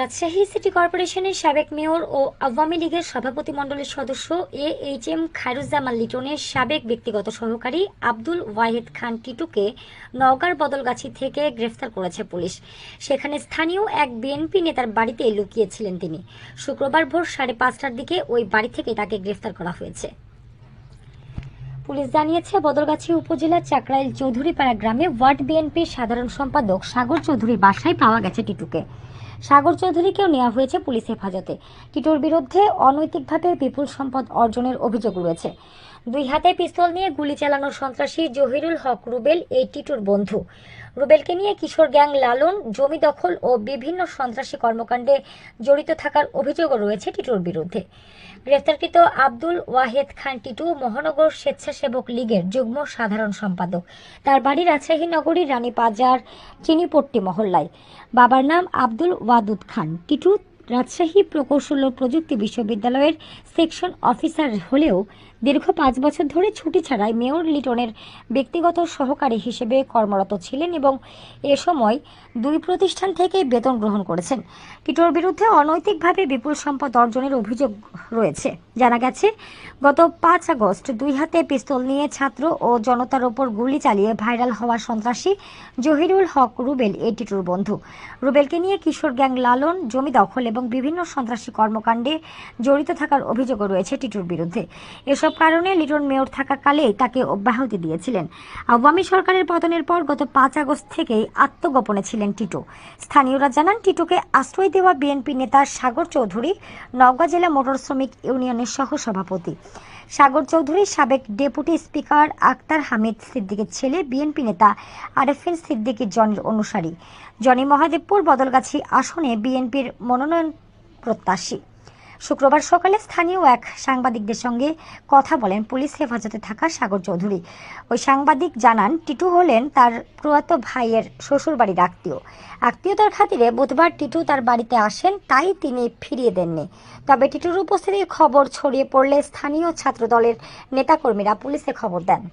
Rajshahi city কর্পোরেশনের সাবেক mayor ও আওয়ামী লীগের সভাপতি মণ্ডলীর সদস্য এ এইচ এম খায়রুজ্জামান লিটনের সাবেক ব্যক্তিগত সহকারী আব্দুল ওয়াহিদ খান টিটুকে নওগাঁর বদলগাছি থেকে গ্রেফতার করেছে পুলিশ। সেখানে স্থানীয় এক বিএনপি নেতার বাড়িতে লুকিয়েছিলেন তিনি। শুক্রবার ভোর সাড়ে পাঁচটার দিকে ওই বাড়ি থেকে তাকে গ্রেফতার করা হয়েছে। পুলিশ জানিয়েছে, বদলগাছি উপজেলার চাকরাইল চৌধুরীপাড়া গ্রামে ওয়ার্ড বিএনপির সাধারণ সম্পাদক সাগর চৌধুরীর বাসায় পাওয়া গেছে টিটুকে। সাগর চৌধুরীকেও নেওয়া হয়েছে পুলিশ হেফাজতে। টিটুর বিরুদ্ধে অনৈতিকভাবে বিপুল সম্পদ অর্জনের অভিযোগ রয়েছে। দুই হাতে পিস্তল নিয়ে গুলি চালানোর সন্ত্রাসী জহিরুল হক রুবেল এই টিটুর বন্ধু। রুবেলকে নিয়ে কিশোর গ্যাং লালন, জমি দখল ও বিভিন্ন সন্ত্রাসী কর্মকাণ্ডে জড়িত থাকার অভিযোগও রয়েছে টিটুর বিরুদ্ধে। গ্রেফতারকৃত আব্দুল ওয়াহেদ খান টিটু মহানগর স্বেচ্ছাসেবক লীগের যুগ্ম সাধারণ সম্পাদক। তার বাড়ি রাজশাহী নগরীর রানীবাজার, চিনিপট্টি মহল্লায়। বাবার নাম আব্দুল ওয়াদুদ খান টিটু রাজশাহী প্রকৌশল ও প্রযুক্তি বিশ্ববিদ্যালয়ের সেকশন অফিসার হলেও দীর্ঘ পাঁচ বছর ধরে ছুটি ছাড়াই মেয়র লিটনের ব্যক্তিগত সহকারী হিসেবে কর্মরত ছিলেন এবং এ সময় দুই প্রতিষ্ঠান থেকে বেতন গ্রহণ করেছেন। টিটোর বিরুদ্ধে অনৈতিকভাবে বিপুল সম্পদ অর্জনের অভিযোগ রয়েছে। জানা গেছে, গত পাঁচ আগস্ট দুই হাতে পিস্তল নিয়ে ছাত্র ও জনতার ওপর গুলি চালিয়ে ভাইরাল হওয়া সন্ত্রাসী জহিরুল হক রুবেল এই টিটুর বন্ধু। রুবেলকে নিয়ে কিশোর গ্যাং লালন, জমি দখল এবং বিভিন্ন সন্ত্রাসী কর্মকাণ্ডে জড়িত থাকার অভিযোগও রয়েছে টিটুর বিরুদ্ধে। এসব কারণে লিটন মেয়র থাকাকালেই তাকে অব্যাহতি দিয়েছিলেন। আওয়ামী সরকারের পতনের পর গত পাঁচ আগস্ট থেকেই আত্মগোপনে ছিলেন টিটো। স্থানীয়রা জানান, টিটোকে আশ্রয় দেওয়া বিএনপি নেতা সাগর চৌধুরী নওগাঁ জেলা মোটর শ্রমিক ইউনিয়নের সহ সভাপতি সাগর চৌধুরী সাবেক ডেপুটি স্পিকার আক্তার হামিদ সিদ্দিকের ছেলে বিএনপি নেতা আরেফিন সিদ্দিকী জনের অনুসারী। জনি মহাদেবপুর বদলগাছি আসনে বিএনপির মনোনয়ন প্রত্যাশী। শুক্রবার সকালে স্থানীয় এক সাংবাদিকদের সঙ্গে কথা বলেন পুলিশ হেফাজতে থাকা সাগর চৌধুরী। ওই সাংবাদিক জানান, টিটু হলেন তার প্রয়াত ভাইয়ের শ্বশুরবাড়ির আত্মীয়। আত্মীয়তার খাতিরে বুধবার টিটু তার বাড়িতে আসেন, তাই তিনি ফিরিয়ে দেননি। তবে টিটুর উপস্থিতির খবর ছড়িয়ে পড়লে স্থানীয় ছাত্রদলের নেতাকর্মীরা পুলিশে খবর দেন।